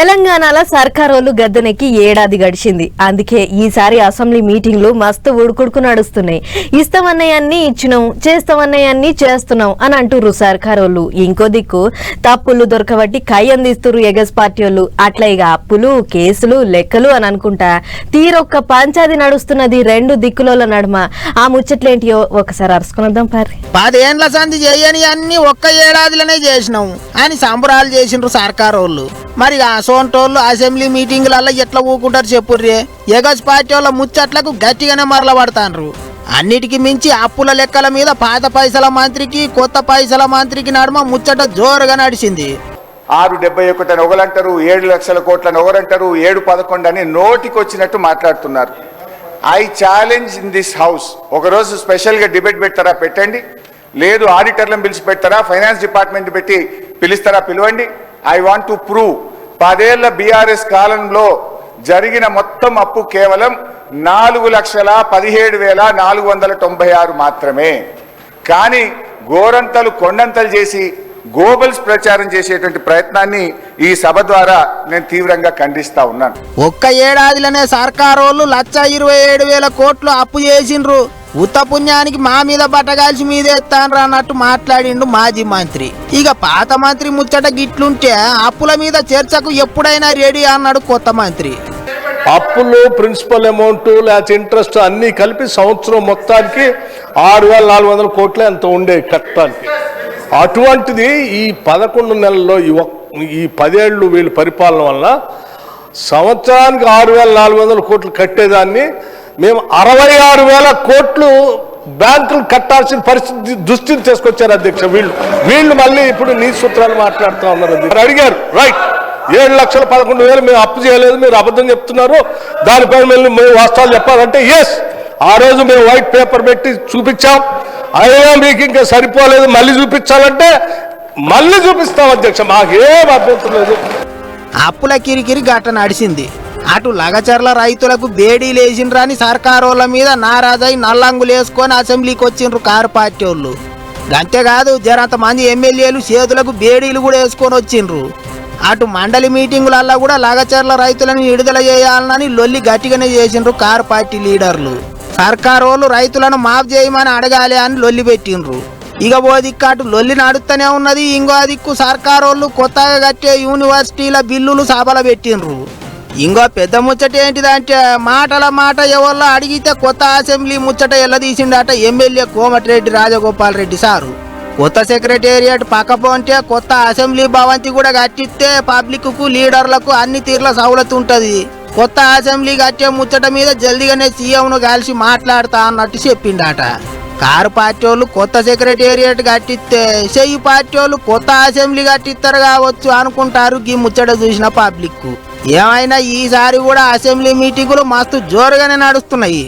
తెలంగాణలో సర్కారోళ్ళు గద్దెనెక్కి ఏడాది గడిచింది. అందుకే ఈసారి అసెంబ్లీ మీటింగ్లు మస్తు ఉడుకుడుకు నడుస్తున్నాయి. ఇస్తామన్నయన్ని ఇచ్చినాం చేస్తామన్నయన్ని చేస్తున్నాం అని అంటుర్రు సర్కారోళ్ళు. ఇంకో దిక్కు తప్పులు దొరకబట్టి కై అందిస్తుర్రు ఎగస్ పార్టీ వాళ్ళు అట్లా ఇక అప్పులు కేసులు లెక్కలు అని అనుకుంటా తీరొక్క పంచాది నడుస్తున్నది రెండు దిక్కుల నడుమ. ఆ ముచ్చట్లేంటియో ఒకసారి అరుసుకునొద్దాం పారి పదేండ్ల సంధి చేయని అన్ని ఒక్క ఏడాదిలోనే చేసినాం అని సంబరాలు చేసిండ్రు సర్కారోళ్ళు. మరి ఆ సోంటోళ్ళు అసెంబ్లీ మీటింగులలో ఎట్లా ఊకుంటారు చెప్పుర్రే? ఎగజ్ పార్టీ వాళ్ళ ముచ్చట్లకు గట్టిగానే మరల అన్నిటికీ అన్నిటికి మించి అప్పుల లెక్కల మీద పాత పైసల మంత్రికి కొత్త పైసల మంత్రికి నడుమ ముచ్చట జోరుగా నడిచింది. ఆరు డెబ్బై ఒకటి అని ఒకరంటారు ఏడు లక్షల కోట్లని ఒకరంటారు ఏడు పదకొండు అని నోటికి వచ్చినట్టు మాట్లాడుతున్నారు. I challenge in this house. ఒకరోజు స్పెషల్గా డిబేట్ పెడతారా పెట్టండి. లేదు ఆడిటర్లను పిలిచి పెడతారా ఫైనాన్స్ డిపార్ట్మెంట్ పెట్టి పిలుస్తారా పిలవండి. I want to prove. పదేళ్ళ బీఆర్ఎస్ కాలంలో జరిగిన మొత్తం అప్పు కేవలం నాలుగు లక్షల పదిహేడు వేల నాలుగు వందల తొంభై ఆరు మాత్రమే. కానీ గోరంతలు కొండంతలు చేసి గోబల్స్ ప్రచారం చేసేటువంటి ప్రయత్నాన్ని ఈ సభ ద్వారా నేను తీవ్రంగా ఖండిస్తా ఉన్నాను. ఒక్క ఏడాదిలోనే సర్కారోళ్ళు లచ్చ లక్ష ఇరవై ఏడు వేల కోట్లు అప్పు చేసిండ్రు. ఉత్త పుణ్యానికి మా మీద బట్టగాల్చి మీద అన్నట్టు మాట్లాడిండు మాజీ మంత్రి. ఇక పాత మంత్రి ముచ్చట గిట్లుంటే అప్పుల మీద చర్చకు ఎప్పుడైనా రెడీ అన్నాడు కొత్త మంత్రి. అప్పులు ప్రిన్సిపల్ అమౌంట్ లేకపోతే ఇంట్రెస్ట్ అన్నీ కలిపి సంవత్సరం మొత్తానికి ఆరు వేల నాలుగు వందల కోట్లే ఎంత ఉండే కట్టడానికి అటువంటిది ఈ పదకొండు నెలల్లో ఈ ఈ పదేళ్ళు వీళ్ళు పరిపాలన వల్ల సంవత్సరానికి ఆరు వేల నాలుగు వందల కోట్లు కట్టేదాన్ని మేము అరవై ఆరు వేల కోట్లు బ్యాంకులు కట్టాల్సిన పరిస్థితి దృష్టిని తీసుకొచ్చారు అధ్యక్ష. వీళ్ళు వీళ్ళు మళ్ళీ ఇప్పుడు నీ సూత్రాలు మాట్లాడుతూ ఉన్నారు అడిగారు రైట్ ఏడు లక్షల పదకొండు వేలు మేము అప్పు చేయలేదు మీరు అబద్ధం చెప్తున్నారు. దానిపైన మళ్ళీ మేము వాస్తవాలు చెప్పాలంటే ఎస్ ఆ రోజు మేము వైట్ పేపర్ పెట్టి చూపించాం. అయినా మీకు ఇంకా సరిపోలేదు మళ్ళీ చూపించాలంటే మళ్ళీ చూపిస్తాం అధ్యక్ష. మాకేం అభ్యంతరం లేదు. అప్పుల కిరికిరి ఘటన నడిచింది అటు లగచర్ల రైతులకు బేడీలు వేసిండ్రని సర్కారోళ్ళ మీద నారాజై నల్లంగులేసుకొని అసెంబ్లీకి వచ్చిండ్రు కారు పార్టీ వాళ్ళు అంతేకాదు జరంత మంది ఎమ్మెల్యేలు చేతులకు బేడీలు కూడా వేసుకొని వచ్చిండ్రు. అటు మండలి మీటింగులల్లో కూడా లగచర్ల రైతులను విడుదల చేయాలని లొల్లి గట్టిగానే చేసిండ్రు కారు పార్టీ లీడర్లు. సర్కారోళ్ళు రైతులను మాఫ్ చేయమని అడగాలి అని లొల్లి పెట్టిండ్రు. ఇక ఓ దిక్కు అటు లొల్లి నడుస్తూనే ఉన్నది ఇంకో దిక్కు సర్కారోళ్ళు కొత్తగా కట్టే యూనివర్సిటీల బిల్లులు సభల పెట్టిండ్రు. ఇంకో పెద్ద ముచ్చట ఏంటిదంటే మాటల మాట ఎవరిలో అడిగితే కొత్త అసెంబ్లీ ముచ్చట ఎల్లదీసిండట ఎమ్మెల్యే కోమటిరెడ్డి రాజగోపాల్ రెడ్డి సారు. కొత్త సెక్రటేరియట్ పక్కపోంటే కొత్త అసెంబ్లీ భవంతి కూడా కట్టిస్తే పబ్లిక్కు లీడర్లకు అన్ని తీర్ల సౌలత్ ఉంటుంది. కొత్త అసెంబ్లీ కట్టే ముచ్చట మీద జల్దిగానే సీఎంను కలిసి మాట్లాడతా అన్నట్టు చెప్పిండట. కారు పార్టీ వాళ్ళు కొత్త సెక్రటేరియట్ కట్టిస్తే చెయ్యి పార్టీ వాళ్ళు కొత్త అసెంబ్లీ కట్టిస్తారు కావచ్చు అనుకుంటారు ఈ ముచ్చట చూసిన పబ్లిక్కు. ఏమైనా ఈసారి కూడా అసెంబ్లీ మీటింగులు మస్తు జోరుగానే నడుస్తున్నాయి.